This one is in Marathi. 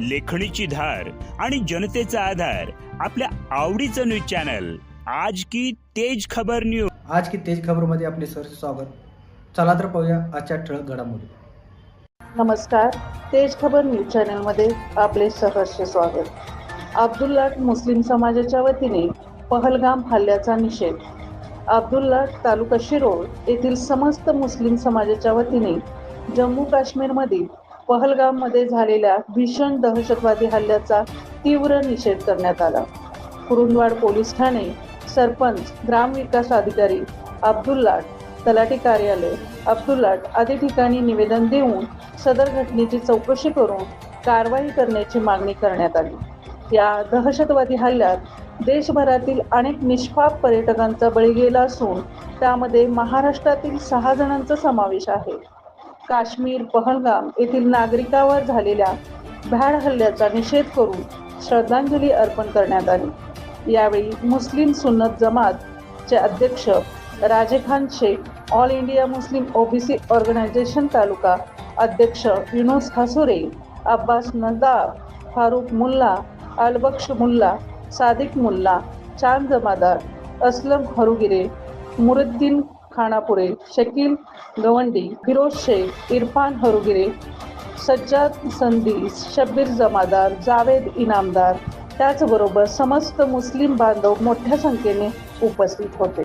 लेखणीची धार आणि जनतेचा आधार आपल्या आवडीचं न्यूज चॅनल. आज की तेज खबर न्यूज आज की तेज खबरमध्ये आपले सर स्वागत. चला तर पाहूया आजच्या ठळक घडामोडी. नमस्कार. तेज खबर न्यूज चॅनलमध्ये आपले सहर्ष स्वागत. अब्दुल्लाट मुस्लिम समाजाच्या वतीने पहलगाम हल्ल्याचा निषेध. अब्दुल्लाट तालुका शिरोळ येथील समस्त मुस्लिम समाजाच्या वतीने जम्मू काश्मीरमधील पहलगाममध्ये झालेल्या भीषण दहशतवादी हल्ल्याचा तीव्र निषेध करण्यात आला. कुरुंदवाड पोलीस ठाणे सरपंच ग्रामविकास अधिकारी अब्दुल्लाट तलाठी कार्यालय अब्दुल्लाट आदी ठिकाणी निवेदन देऊन सदर घटनेची चौकशी करून कारवाई करण्याची मागणी करण्यात आली. या दहशतवादी हल्ल्यात देशभरातील अनेक निष्पाप पर्यटकांचा बळी गेला असून त्यामध्ये महाराष्ट्रातील सहा जणांचा समावेश आहे. काश्मीर पहलगाम येथील नागरिकावर झालेल्या भ्याड हल्ल्याचा निषेध करून श्रद्धांजली अर्पण करण्यात आली. यावेळी मुस्लिम सुन्नत जमातचे अध्यक्ष Raje Khan Shaikh all India Muslim O B C organisation taluka अध्यक्ष युनुस हसुरे अब्बास नदाब फारूक मुल्ला अलबक्ष मुल्ला सादिक मुल्ला चांद जमादार असलम हरुगिरे मुरुद्दीन खानापुरे शकील गवंडी फिरोज शेख इरफान हरुगिरे सज्जाद संदीस शब्बीर जमादार जावेद इनामदार त्याचबरोबर समस्त मुस्लिम बांधव मोठ्या संख्येने उपस्थित होते.